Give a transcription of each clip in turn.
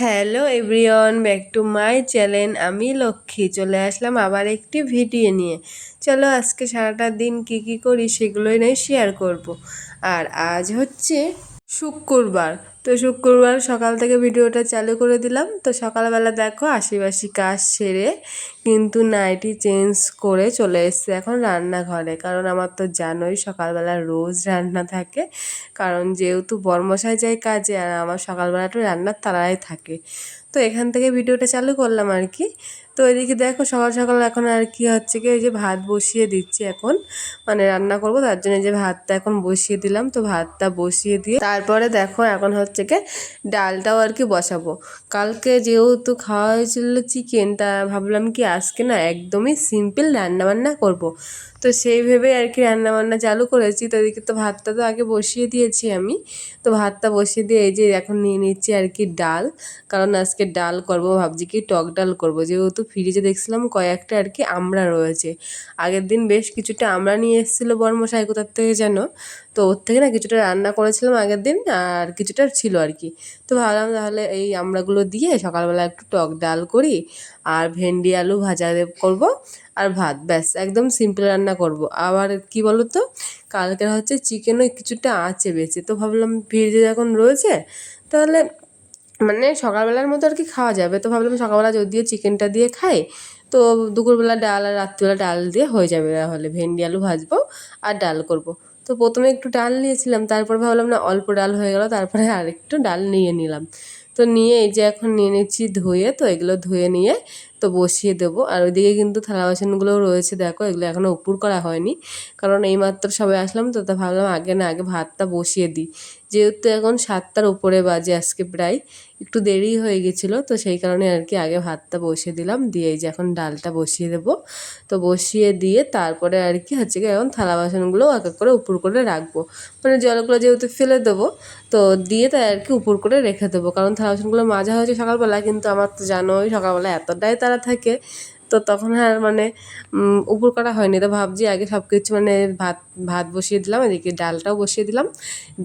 Hello everyone back to my channel আমি লক্ষ্মী। চলে আসলাম আবার একটি ভিডিও নিয়ে। চলো আজকে সারাটা দিন কি কি করি সেগুলোই নয় শেয়ার করব। আর আজ হচ্ছে শুক্রবার। তো শুক্রবার সকাল থেকে ভিডিওটা চালু করে দিলাম। তো সকালবেলা দেখো আশিবাসি কাজ সেরে কিন্তু নাইটি চেঞ্জ করে চলে এসছে এখন রান্নাঘরে। কারণ আমার তো জানোই সকালবেলা রোজ রান্না থাকে। কারণ যেহেতু বর্মশাই যায় কাজে আর আমার সকালবেলাটা রান্নার তারাই থাকে। তো এখান থেকে ভিডিওটা চালু করলাম আর কি। তো এদিকে দেখো সকাল সকাল এখন আর কি হচ্ছে কি, ওই যে ভাত বসিয়ে দিচ্ছি এখন। মানে রান্না করব, তার জন্য যে ভাতটা এখন বসিয়ে দিলাম, তো ভাতটা বসিয়ে দিয়ে তারপরে দেখো এখন হচ্ছে কি ডালটাও আর কি বসাবো কালকে যেহেতু খাওয়া হয়েছিল চিকেন তা ভাবলাম কি আজকে না একদমই সিম্পল রান্নাবান্না করব। তো সেই ভেবে আর কি রান্নাবান্না চালু করেছি। তো এদিকে তো ভাতটা তো আগে বসিয়ে দিয়েছি আমি। তো ভাতটা বসিয়ে দিয়ে এই যে এখন নিয়ে নিচ্ছি আর কি ডাল। কারণ আজকে ডাল করব, ভাবছি কি টক ডাল করব। যেহেতু ফ্রিজে দেখছিলাম কয়েকটা আর কি আমরা রয়েছে। আগের দিন বেশ কিছুটা আমরা নিয়ে এসেছিল বর্মশাই, কোথার থেকে যেন। তো ওর থেকে না কিছুটা রান্না করেছিলাম আগের দিন আর কিছুটা ছিল আর কি। তো ভাবলাম তাহলে এই আমড়াগুলো দিয়ে সকালবেলা একটু টক ডাল করি আর ভেন্ডি আলু ভাজা করব। আর ভাত, ব্যাস, একদম সিম্পল রান্না করব। আবার কি বলো তো কালকের হচ্ছে চিকেনও কিছুটা আছে বেঁচে তো ভাবলাম ফ্রিজে যখন রয়েছে, তাহলে মানে সকালবেলার মতো আর কি খাওয়া যাবে। তো ভাবলাম সকালবেলা যদিও চিকেনটা দিয়ে খাই, তো দুপুরবেলা ডাল আর রাত্রিবেলা ডাল দিয়ে হয়ে যাবে তাহলে। ভেন্ডি, আলু ভাজবো আর ডাল করব। তো প্রথমে একটু ডাল নিয়েছিলাম, তারপর ভাবলাম না অল্প ডাল হয়ে গেল, তারপরে আরেকটু ডাল নিয়ে নিলাম। তো নিয়ে এই যে এখন নিয়ে নিচ্ছি ধুয়ে, তো এগুলো ধুয়ে নিয়ে তো বসিয়ে দেবো। আর ওইদিকে কিন্তু থালা বাসনগুলোও রয়েছে, দেখো, এগুলো এখনও উপুর করা হয়নি। কারণ এইমাত্র সবাই আসলাম তো, তা ভাবলাম আগে না আগে ভাতটা বসিয়ে দিই। যেহেতু এখন সাতটার উপরে বাজে আজকে প্রায়, একটু দেরি হয়ে গেছিল, তো সেই কারণে আর কি আগে ভাতটা বসিয়ে দিলাম। দিয়ে এই যে এখন ডালটা বসিয়ে দেবো। তো বসিয়ে দিয়ে তারপরে আর কি হচ্ছে কি, এখন থালা বাসনগুলো এক এক করে উপর করে রাখব। মানে জলগুলো যেহেতু ফেলে দেবো, তো দিয়ে তাই আর কি উপর করে রেখে দেবো। কারণ থালা বাসনগুলো মাজা হয়েছে সকালবেলা, কিন্তু আমার তো জানোই সকালবেলা এতটাই তারা থাকে, তো তখন আর মানে উপর করা হয়নি। তো ভাবছি আগে সব কিছু মানে ভাত ভাত বসিয়ে দিলাম, এদিকে ডালটাও বসিয়ে দিলাম।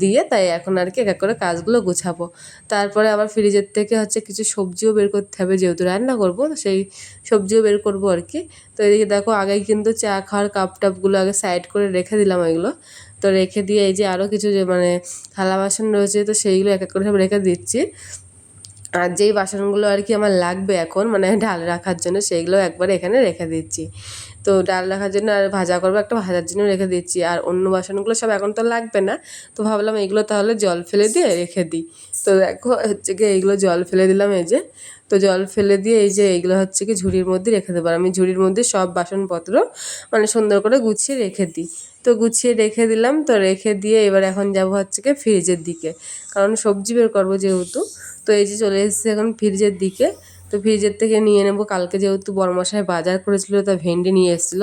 দিয়ে তাই এখন আর কি এক এক করে কাজগুলো গোছাবো। তারপরে আবার ফ্রিজের থেকে হচ্ছে কিছু সবজিও বের করতে হবে, যেহেতু রান্না করব সেই সবজিও বের করব আর কি। তো এদিকে দেখো আগেই কিন্তু চা খাওয়ার কাপ টাপগুলো আগে সাইড করে রেখে দিলাম ওইগুলো। তো রেখে দিয়ে এই যে আরও কিছু যে মানে থালা বাসন রয়েছে, তো সেইগুলো এক এক করে সব রেখে দিচ্ছি। আর যেই বাসনগুলো আর কি আমার লাগবে এখন মানে ঢাল রাখার জন্য সেইগুলো একবার এখানে রেখে দিচ্ছি। তো ডাল রাখার জন্য আর ভাজা করব, একটা ভাজার জন্য রেখে দিচ্ছি। আর অন্য বাসনগুলো সব এখন তো লাগবে না। তো ভাবলাম এইগুলো তাহলে জল ফেলে দিয়ে রেখে দিই। তো দেখো, হচ্ছে কি এইগুলো জল ফেলে দিলাম এই যে। তো জল ফেলে দিয়ে এই যে এইগুলো হচ্ছে কি ঝুড়ির মধ্যে রেখে দেবো। আমি ঝুড়ির মধ্যে সব বাসনপত্র মানে সুন্দর করে গুছিয়ে রেখে দিই। তো গুছিয়ে রেখে দিলাম। তো রেখে দিয়ে এবার এখন যাব হচ্ছে কি ফ্রিজের দিকে। কারণ সবজি বের করব যেহেতু। তো এই যে চলে এসেছে এখন ফ্রিজের দিকে। তো ফ্রিজের থেকে নিয়ে নেব। কালকে যেহেতু বড়মশাই বাজার করেছিল, তা ভেন্ডি নিয়ে এসেছিল।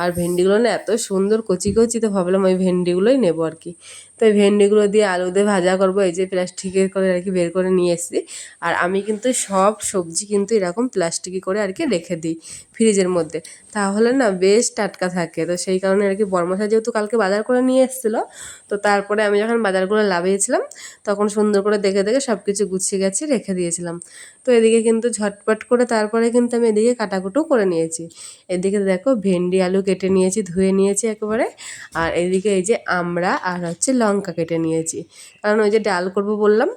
আর ভেন্ডিগুলো না এত সুন্দর কচি কচি, তো ভাবলাম ওই ভেন্ডিগুলোই নেব আর কি। তো এই ভেন্ডিগুলো দিয়ে আলু দিয়ে ভাজা করব। এই যে প্লাস্টিকের করে আর কি বের করে নিয়ে এসেছি। আর আমি কিন্তু সব সবজি কিন্তু এরকম প্লাস্টিকে করে আর কি রেখে দিই ফ্রিজের মধ্যে। তাহলে না বেশ টাটকা থাকে। তো সেই কারণে আর কি বর্মশা যেহেতু কালকে বাজার করে নিয়ে এসেছিল, তো তারপরে আমি যখন বাজারগুলো লাভিয়েছিলাম, তখন সুন্দর করে দেখে দেখে সব কিছু গুছিয়ে গেছি রেখে দিয়েছিলাম। তো এদিকে কিন্তু ঝটপট করে তারপরে কিন্তু আমি এদিকে কাটাকুটো করে নিয়েছি। এদিকে দেখো ভেন্ডি, আলু কেটে নিয়েছি, ধুয়ে নিয়েছি একেবারে। আর এদিকে এই যে আমরা আর হচ্ছে লঙ্কা কেটে নিয়েছি। কারণ ওই যে ডাল করব বললাম,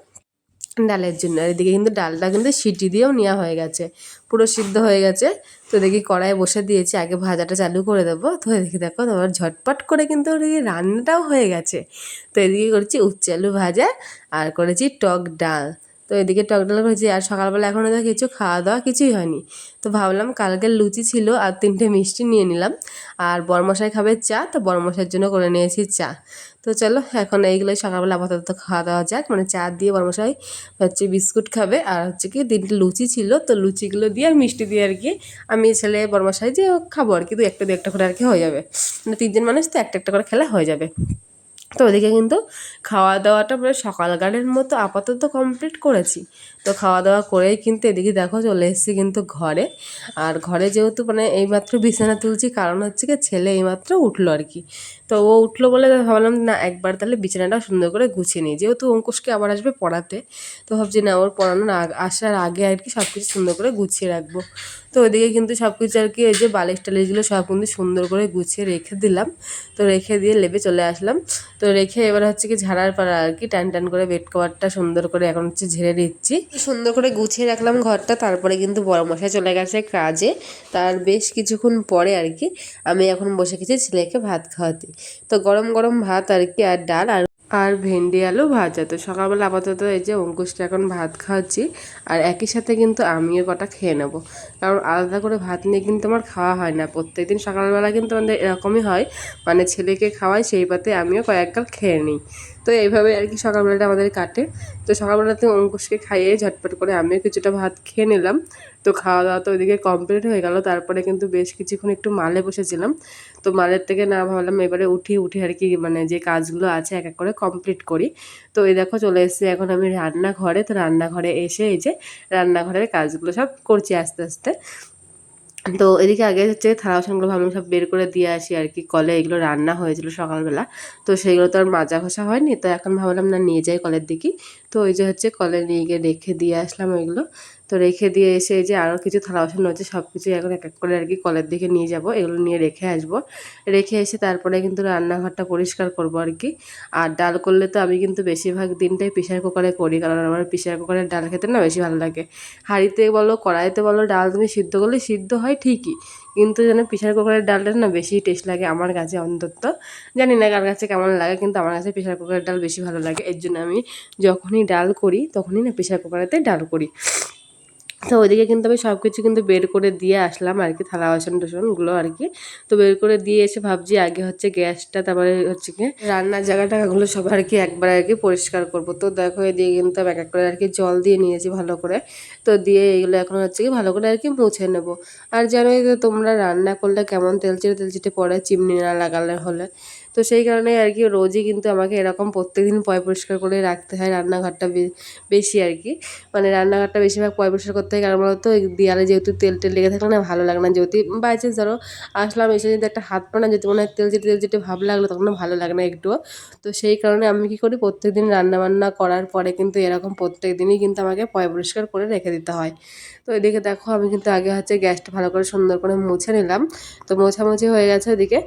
ডালের জন্য। আর এদিকে কিন্তু ডালটা কিন্তু সিটি দিয়েও নেওয়া হয়ে গেছে। পুরো সিদ্ধ হয়ে গেছে। তো দেখি কড়াই বসে দিয়েছি। আগে ভাজাটা চালু করে দেবো। তো দেখি দেখো, তোমার ঝটপট করে কিন্তু রান্নাটাও হয়ে গেছে। তো এদিকে করেছি উচ্চ আলু ভাজা আর করেছি টক ডাল। তো এদিকে টক ডাল করেছি আর সকালবেলা এখনও তো কিছু খাওয়া দাওয়া কিছুই হয়নি। তো ভাবলাম কালকের লুচি ছিল আর তিনটে মিষ্টি নিয়ে নিলাম। আর বরমশাই খাবে চা, তো বরমশাইয়ের জন্য করে নিয়েছি চা। তো চলো, এখন এইগুলোই সকালবেলা আপাতত খাওয়া দাওয়া যাক। মানে চা দিয়ে বরমশাই হচ্ছে বিস্কুট খাবে আর হচ্ছে কি তিনটে লুচি ছিল। তো লুচিগুলো দিয়ে আর মিষ্টি দিয়ে আর কি আমি ছেলে বরমশাই যে খাব আর কি। দু একটা দু একটা করে আর কি হয়ে যাবে। মানে তিনজন মানুষ তো একটা একটা করে খেলা হয়ে যাবে। তো ওদিকে কিন্তু খাওয়া দাওয়াটা মানে সকালকারের মতো আপাতত কমপ্লিট করেছি। তো খাওয়া দাওয়া করেই কিন্তু এদিকে দেখো চলে এসেছি কিন্তু ঘরে। আর ঘরে যেহেতু মানে এইমাত্র বিছানা তুলছি, কারণ হচ্ছে কি ছেলে এইমাত্র উঠল আর কি। তো ও উঠল বলে ভাবলাম, না, একবার তাহলে বিছানাটা সুন্দর করে গুছিয়ে নিই। যেহেতু অঙ্কুশকে আবার আসবে পড়াতে, তো ভাবছি, না, ওর পড়ানোর আসার আগে আর কি সব কিছু সুন্দর করে গুছিয়ে রাখব। তো ওইদিকে কিন্তু সব কিছু আর কি ওই যে বালিশ টালিশগুলো সব কিন্তু সুন্দর করে গুছিয়ে রেখে দিলাম। তো রেখে দিয়ে লেবে চলে আসলাম। তো রেখে এবার হচ্ছে কি ঝাড়ার পাড়া আর কি, টান টান করে বেড কভারটা সুন্দর করে এখন হচ্ছে ঝেড়ে দিচ্ছি সুন্দর করে গুছিয়ে রাখলাম ঘরটা, তারপরে কিন্তু বড় মশাই চলে গেছে কাজে। তার বেশ কিছুক্ষণ পরে আর কি আমি এখন বসে গেছি ছেলেকে ভাত খাওয়াতে। তো গরম গরম ভাত আর কি আর ডাল আর আর ভেন্ডি আলু ভাজা। তো সকালবেলা আপাতত এই যে অঙ্কুশটা এখন ভাত খাওয়াচ্ছি, আর একই সাথে কিন্তু আমিও কটা খেয়ে নেব। কারণ আলাদা করে ভাত নিয়ে কিন্তু আমার খাওয়া হয় না। প্রত্যেকদিন সকালবেলা কিন্তু আমাদের এরকমই হয় মানে ছেলেকে খাওয়াই, সেই পাতে আমিও কয়েক গাল খেয়ে নিই। তো এইভাবে আর কি সকালবেলাটা আমাদের কাটে। তো সকালবেলাতে অঙ্কুশকে খাইয়ে ঝটপট করে আমিও কিছুটা ভাত খেয়ে নিলাম। তো খাওয়া দাওয়া তো ওইদিকে কমপ্লিট হয়ে গেল। তারপরে কিন্তু বেশ কিছুক্ষণ একটু মালে বসেছিলাম। তো মালের থেকে না ভাবলাম এবারে উঠি উঠি আর কি মানে যে কাজগুলো আছে এক এক করে কমপ্লিট করি। তো এই দেখো চলে এসেছি এখন আমি রান্নাঘরে। তো রান্নাঘরে এসে এই যে রান্নাঘরের কাজগুলো সব করছি আস্তে আস্তে। তো এদিকে আগে হচ্ছে থালা বাসনগুলো ভাবলাম সব বের করে দিয়ে আসি আর কি। কলে এগুলো রান্না হয়েছিল সকালবেলা। তো সেগুলো তো আর মাজা ঘষা হয়নি। তো এখন ভাবলাম না নিয়ে যাই কলের দিকে। তো ওই যে হচ্ছে কলে নিয়ে গিয়ে রেখে দিয়ে আসলাম ওইগুলো। তো রেখে দিয়ে এসে যে আরও কিছু থালা বাসন রয়েছে সব কিছু এখন এক এক করে আর কি কলের দিকে নিয়ে যাব, এগুলো নিয়ে রেখে আসব। রেখে এসে তারপরে কিন্তু রান্নাঘরটা পরিষ্কার করব আর কি। আর ডাল করলে তো আমি কিন্তু বেশিরভাগ দিনটাই প্রেশার কুকারে করি, কারণ আমার প্রেশার কুকারের ডাল খেতে না বেশি ভালো লাগে। হাঁড়িতে বলো, কড়াইতে বলো, ডাল তুমি সিদ্ধ করলে সিদ্ধ হয় ঠিকই, কিন্তু যেন প্রেশার কুকারের ডালটা না বেশি টেস্ট লাগে আমার কাছে অন্তত। জানি না কার কাছে কেমন লাগে, কিন্তু আমার কাছে প্রেশার কুকারের ডাল বেশি ভালো লাগে। এর জন্য আমি যখনই ডাল করি, তখনই না প্রেশার কুকারেতে ডাল করি। তো ওইদিকে কিন্তু আমি সব কিছু কিন্তু বের করে দিয়ে আসলাম আর কি, থালা বাসন টাসনগুলো আর কি। তো বের করে দিয়ে এসে ভাবছি আগে হচ্ছে গ্যাসটা, তারপরে হচ্ছে কি রান্নার জায়গাটাগুলো সব আর কি একবার আর কি পরিষ্কার করব। তো দেখো এদিকে কিন্তু আমি এক এক করে আর কি জল দিয়ে নিয়েছি ভালো করে। তো দিয়ে এগুলো এখন হচ্ছে কি ভালো করে আর কি মুছে নেব। আর জানোই তো তোমরা রান্না করলে কেমন তেলচিটে তেলচিটে পড়ে, চিমনি না লাগালে হলে। তো সেই কারণে আর কি রোজই কিন্তু আমাকে এরকম প্রত্যেকদিন পয় পরিষ্কার করে রাখতে হয় রান্নাঘরটা বেশি আর কি। মানে রান্নাঘরটা বেশিরভাগ পয় পরিষ্কার করতে হয়, কারণ বলতো দেয়ালে যেহেতু তেল টেল লেগে থাকলে না ভালো লাগে না। যেহেতু বাই চান্স ধরো আসলাম, এসে যদি একটা হাত পা না যেহেতু মনে হয় তেল যেতে তেল যেতে ভাব লাগল, তখন ভালো লাগে না একটুও। তো সেই কারণে আমি কি করি, প্রত্যেকদিন রান্না বান্না করার পরে কিন্তু এরকম প্রত্যেক দিনই কিন্তু আমাকে পয় পরিষ্কার করে রেখে দিতে হয়। তো এদিকে দেখো, আমি কিন্তু আগে হচ্ছে গ্যাসটা ভালো করে সুন্দর করে মুছে নিলাম। তো মোছামুছি হয়ে গেছে ওদিকে।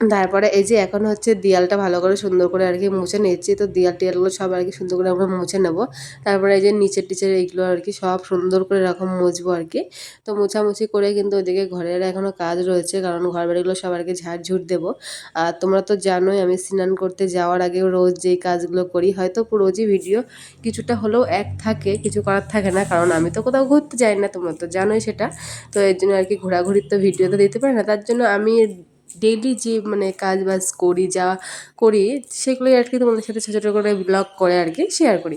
তারপরে এই যে এখন হচ্ছে দেয়ালটা ভালো করে সুন্দর করে আর কি মুছে নিচ্ছি, তো দেয়াল টিয়ালগুলো সব আর কি সুন্দর করে আমরা মুছে নেব। তারপরে এই যে নিচের টিচের এইগুলো আর কি সব সুন্দর করে এরকম মুছবো আর কি। তো মোছামুছি করে কিন্তু ওইদিকে ঘরের এখনও কাজ রয়েছে, কারণ ঘর বাড়িগুলো সব আর কি ঝাড় ঝুট দেবো। আর তোমরা তো জানোই আমি স্নান করতে যাওয়ার আগে রোজ যেই কাজগুলো করি, হয়তো রোজই ভিডিও কিছুটা হলেও এক থাকে, কিছু করার থাকে না, কারণ আমি তো কোথাও ঘুরতে যাই না, তোমরা তো জানোই সেটা। তো এর জন্য আর কি ঘোরাঘুরির তো ভিডিও তো দিতে পারি না, তার জন্য আমি ডেইলি যে মানে কাজ বাজ করি, যা করি, সেগুলোই আর কি তোমাদের সাথে ছোটো ছোটো করে ব্লগ করে আর কি শেয়ার করি।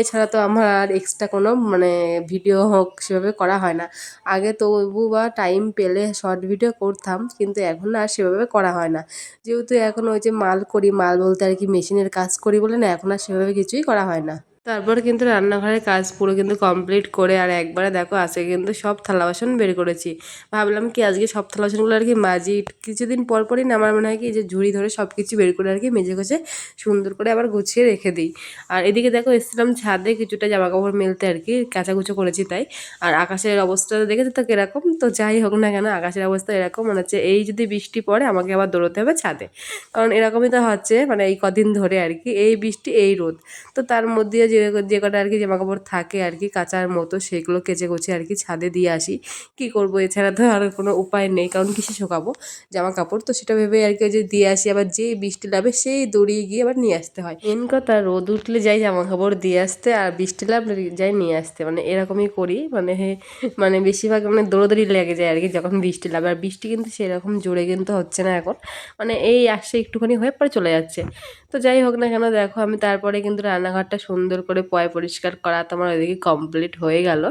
এছাড়া তো আমার আর এক্সট্রা কোনো মানে ভিডিও হোক সেভাবে করা হয় না। আগে তবু বা টাইম পেলে শর্ট ভিডিও করতাম, কিন্তু এখন আর সেভাবে করা হয় না। যেহেতু এখন ওই যে মাল করি, মাল বলতে আর কি মেশিনের কাজ করি বলে না, এখন আর সেভাবে কিছুই করা হয় না। তারপর কিন্তু রান্নাঘরের কাজ পুরো কিন্তু কমপ্লিট করে আর একবারে দেখো আজকে কিন্তু সব থালা বাসন বের করেছি। ভাবলাম কি আজকে সব থালা বাসনগুলো আর কি মাজি, কিছুদিন পর পরই না আমার মনে হয় কি যে ঝুড়ি ধরে সব কিছু বের করে আর কি মেজে গেছে সুন্দর করে আবার গুছিয়ে রেখে দিই। আর এদিকে দেখো এসেছিলাম ছাদে কিছুটা জামা কাপড় মেলতে আর কি, কাচাকুচো করেছি তাই। আর আকাশের অবস্থা দেখেছি তো কীরকম? তো যাই হোক না কেন আকাশের অবস্থা এরকম, মনে হচ্ছে এই যদি বৃষ্টি পড়ে আমাকে আবার দৌড়তে হবে ছাদে। কারণ এরকমই তো হচ্ছে মানে এই কদিন ধরে আর কি এই বৃষ্টি, এই রোদ। তো তার মধ্যে যে যে কটা আর কি জামা কাপড় থাকে আর কি, কাচার মতো সেগুলো কেচে কুচে আর কি ছাদে দিয়ে আসি। কি করব, এছাড়া তো আর কোনো উপায় নেই, কারণ কিসে শোকাবো? জামা কাপড় তো সেটা ভেবে আর কি যে দিয়ে আসি, আবার যেই বৃষ্টি লাগবে সেই দৌড়িয়ে গিয়ে আবার নিয়ে আসতে হয়। মেন কথা, রোদ উঠলে যাই জামা কাপড় দিয়ে আসতে, আর বৃষ্টি লাগলে যাই নিয়ে আসতে মানে এরকমই করি মানে মানে বেশিরভাগ মানে দৌড়োদৌড়ি লেগে যায় আর কি যখন বৃষ্টি লাগবে আর বৃষ্টি কিন্তু সেরকম জোরে কিন্তু হচ্ছে না এখন। মানে এই আসছে একটুখানি হয়ে পরে চলে যাচ্ছে। তো যাই হোক না কেন, দেখো আমি তারপরে কিন্তু রান্নাঘরটা সুন্দর করে পয় পরিষ্কার করা তোমার ওইদিকে কমপ্লিট হয়ে গেল।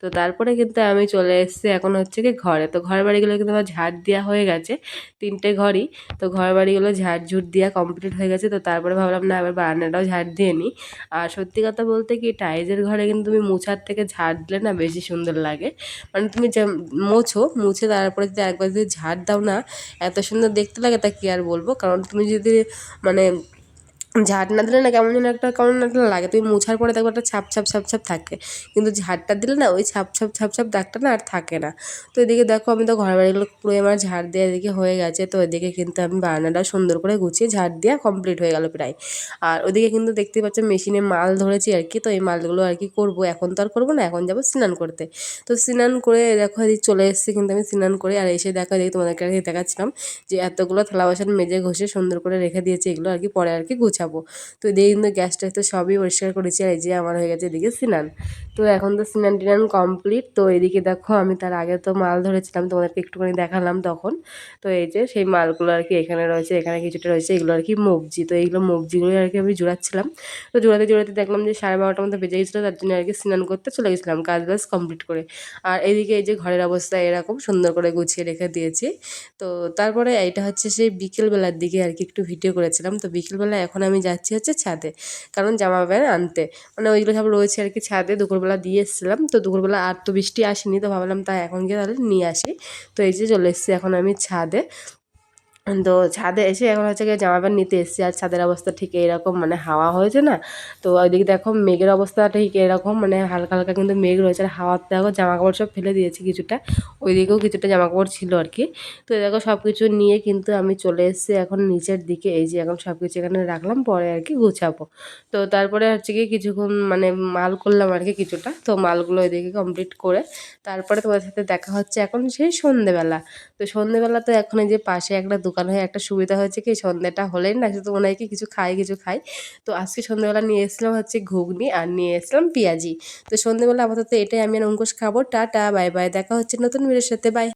তো তারপরে কিন্তু আমি চলে এসেছি এখন হচ্ছে কি ঘরে। তো ঘর বাড়িগুলো কিন্তু আমার ঝাড় দেওয়া হয়ে গেছে, তিনটে ঘরই। তো ঘর বাড়িগুলো ঝাড় ঝুট দেওয়া কমপ্লিট হয়ে গেছে, তো তারপরে ভাবলাম না আবার বারান্দাটাও ঝাড় দিয়ে নিই। আর সত্যি কথা বলতে কি টাইজের ঘরে কিন্তু তুমি মুছার থেকে ঝাড় দিলে না বেশি সুন্দর লাগে। মানে তুমি যে মোছো, মুছে তারপরে যদি একবার যদি ঝাড় দাও না, এত সুন্দর দেখতে লাগে তা কি আর বলব? কারণ তুমি যদি মানে ঝাড় না দিলে না কেমন যেন একটা, কেমন একটা লাগে। তুমি মোছার পরে দেখো একটা ছাপ ছাপ ছাপ ছাপ থাকে। কিন্তু ঝাড়টা দিলে না ওই ছাপ ছাপ ছাপ ছাপ দাগটা না আর থাকে না। তো এদিকে দেখো আমি তো ঘর বাড়িগুলো পুরো আমার ঝাড় দেওয়া এদিকে হয়ে গেছে। তো এদিকে কিন্তু আমি বারান্দাটা সুন্দর করে গুছিয়ে ঝাড় দেওয়া কমপ্লিট হয়ে গেল প্রায়। আর ওদিকে কিন্তু দেখতে পাচ্ছ মেশিনে মাল ধরেছি আর কি। তো এই মালগুলো আর কি করব। এখন তো আর করব না, এখন যাব স্নান করতে। তো স্নান করে দেখো এদিকে চলে এসেছি কিন্তু আমি স্নান করে। আর এসে দেখো এদিকে তোমাদেরকে আর কি দেখাচ্ছিলাম যে এতগুলো থালা বাসন মেজে ঘষে সুন্দর করে রেখে দিয়েছি। এগুলো আর কি পরে আর কি গুছাবো। তো এদিকে কিন্তু গ্যাসটা তো সবই পরিষ্কার করেছি আর এই যে আমার হয়ে গেছে এদিকে স্নান। তো এখন তো স্নান টিনান কমপ্লিট তো এদিকে দেখো আমি তার আগে তো মাল ধরেছিলাম, তোমাদেরকে একটুখানি দেখালাম তখন। তো এই যে সেই মালগুলো আর কি এখানে রয়েছে, এখানে কিছুটা রয়েছে, এগুলো আর কি মবজি তো এইগুলো মবজিগুলো আর কি আমি জোড়াচ্ছিলাম। তো জোড়াতে জোড়াতে দেখলাম যে সাড়ে বারোটার মধ্যে বেজে গেছিল, তার জন্য আর কি স্নান করতে চলে গেছিলাম, কাজ বাজ কমপ্লিট করে। আর এইদিকে এই যে ঘরের অবস্থা এরকম, সুন্দর করে গুছিয়ে রেখে দিয়েছি। তো তারপরে এইটা হচ্ছে সেই বিকেলবেলার দিকে আর কি একটু ভিডিও করেছিলাম। তো বিকেলবেলা এখন আমি যাচ্ছি হচ্ছে ছাদে। কারণ জামা প্যান্ট আনতে। মানে ওইগুলো সব রয়েছে আর কি ছাদে। দুপুরবেলা দিয়ে এসেছিলাম। তো দুপুরবেলা আর তো বৃষ্টি আসেনি। তো ভাবলাম তাই এখন গিয়ে তাহলে নিয়ে আসি। তো এই যে চলে এসেছি এখন আমি ছাদে। তো ছাদে এসে এখন হচ্ছে গিয়ে জামা প্যান্ট নিতে এসেছি আর ছাদের অবস্থা ঠিক এরকম মানে হাওয়া হয়েছে না। তো ওইদিকে দেখো মেঘের অবস্থা ঠিক এরকম মানে হালকা হালকা কিন্তু মেঘ রয়েছে। আর হাওয়াতে দেখো জামা কাপড় সব ফেলে দিয়েছি কিছুটা, ওইদিকেও কিছুটা জামা কাপড় ছিল আর কি। তো দেখো সব কিছু নিয়ে কিন্তু আমি চলে এসেছি এখন নিচের দিকে, এই যে এখন সব কিছু এখানে রাখলাম, পরে আর কি গুছাবো। তো তারপরে হচ্ছে গিয়ে কিছুক্ষণ মানে মাল করলাম আর কি কিছুটা, তো মালগুলো ওইদিকে কমপ্লিট করে তারপরে তোমাদের সাথে দেখা হচ্ছে এখন সেই সন্ধেবেলা। তো সন্ধেবেলা তো এখন এই যে পাশে একটা দোকান হয়ে একটা সুবিধা হয়েছে কি সন্ধ্যাটা হলেন না শুধু ওনাকে কিছু খাই কিছু খাই। তো আজকে সন্ধ্যেবেলা নিয়ে এসেছিলাম হচ্ছে ঘুগনি আর নিয়ে এসেছিলাম পেঁয়াজি। তো সন্ধ্যেবেলা আপাতত এটাই আমি আর অঙ্কুশ খাব। Tata, bye bye. দেখা হচ্ছে নতুন ভিডিওর সাথে। বাই